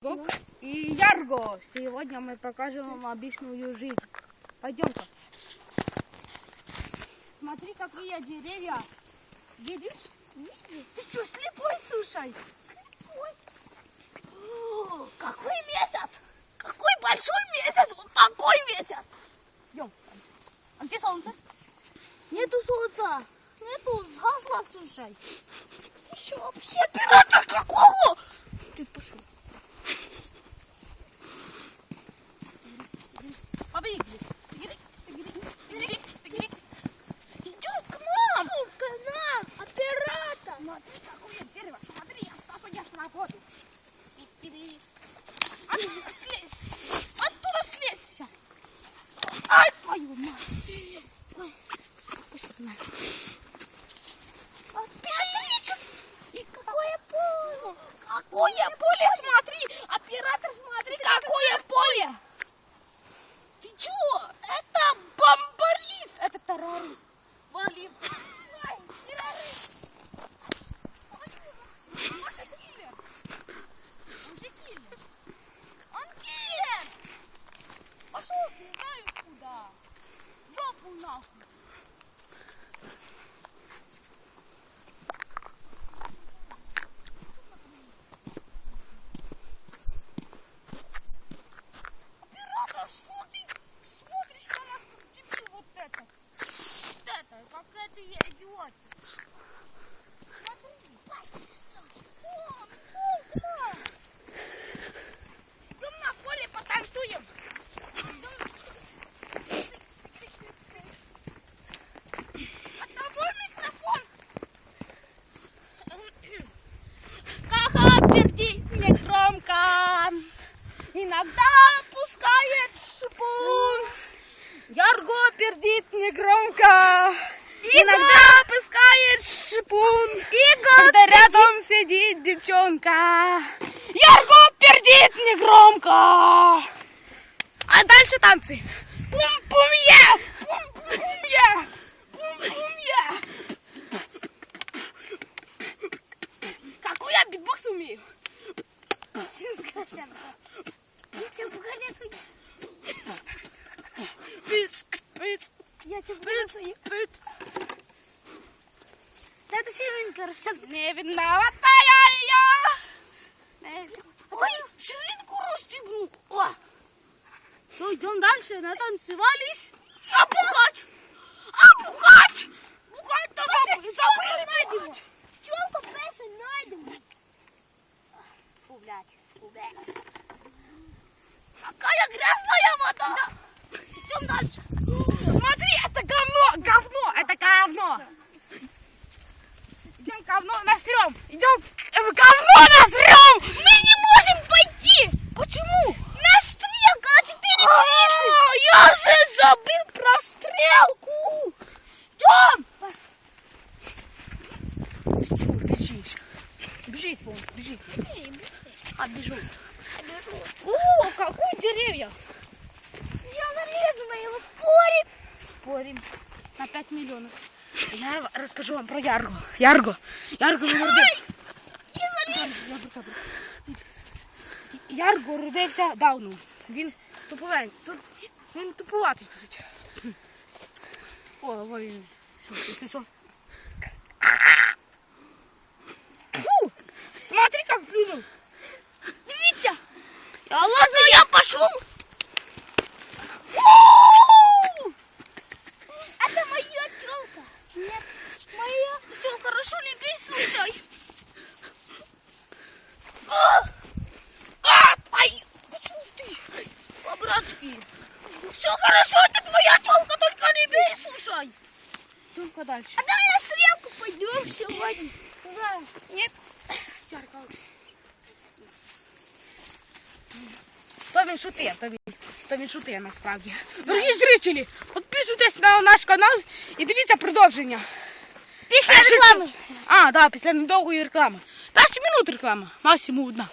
Гок и Ярго. Сегодня мы покажем вам обычную жизнь. Пойдем-ка. Смотри, какие деревья. Видишь? Ты что, слепой, слушай? Слепой. О, какой месяц? Какой большой месяц? Вот такой месяц. Идем. А где солнце? Нету солнца. Нету, сгасло, слушай. Ты что, вообще оператор какого? Ой, пошли И какое поле! Какое поле, смотри! Смотришь на нас, как дебил вот это? Вот это, какая-то я идиот. Иногда пускает. Ярго пердит негромко. Иногда пускает шипун. Когда рядом сидит девчонка. Ярго пердит негромко. А дальше танцы. Пум-пум-е! Пум-пум-е! Пум-пум-е! Какой я битбокс умею? Я тебе Пиц, пиц, Я тебе свои... пиц. Да это сильненько растет. Не виноватая я. Не- Ой, ширинку расстегнул. О. Все, идем дальше. Натанцевались. А бухать? А бухать? Бухать-то забыли, бухать. Пчелка перша найдемо. Фу, блядь, фу, блядь. Какая грязная вода. Идем дальше. Смотри, это говно, говно, это говно. Идем говно насрем. Идем в говно насрем. Мы не можем пойти! Почему? На стрелка на 4 А, Я же забыл про стрелку. Идем! Бежишь. Бежит, вон, бежит. А, бежу. Обижу. О, какой деревья. Я нарезана, его спорим. Спорим на 5 миллионов. Я расскажу вам про Ярго. Ярго. Ярго заліз. Ярго родився давно. Він туповень. Він тупуватий. О, ой, він. Що, що. Фу! Смотри, как плюнул. Дивіться. А ладно, я пошел. Только дальше. А давай на стрелку пойдем сегодня. Куда? Нет. Ярко. То він шутив, то він, то він насправді. Дорогі зрителі, підписуйтесь на наш канал і дивіться продовження. Після шучу. реклами. А, да, після недовгої реклами. 5 минут реклама, максимум одна.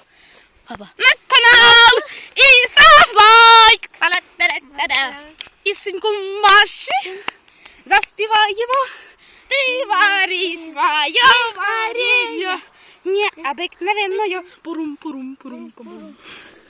Аба. На канал і став лайк. Пісеньку Маші заспіваємо. Ти варі своє варіння. Не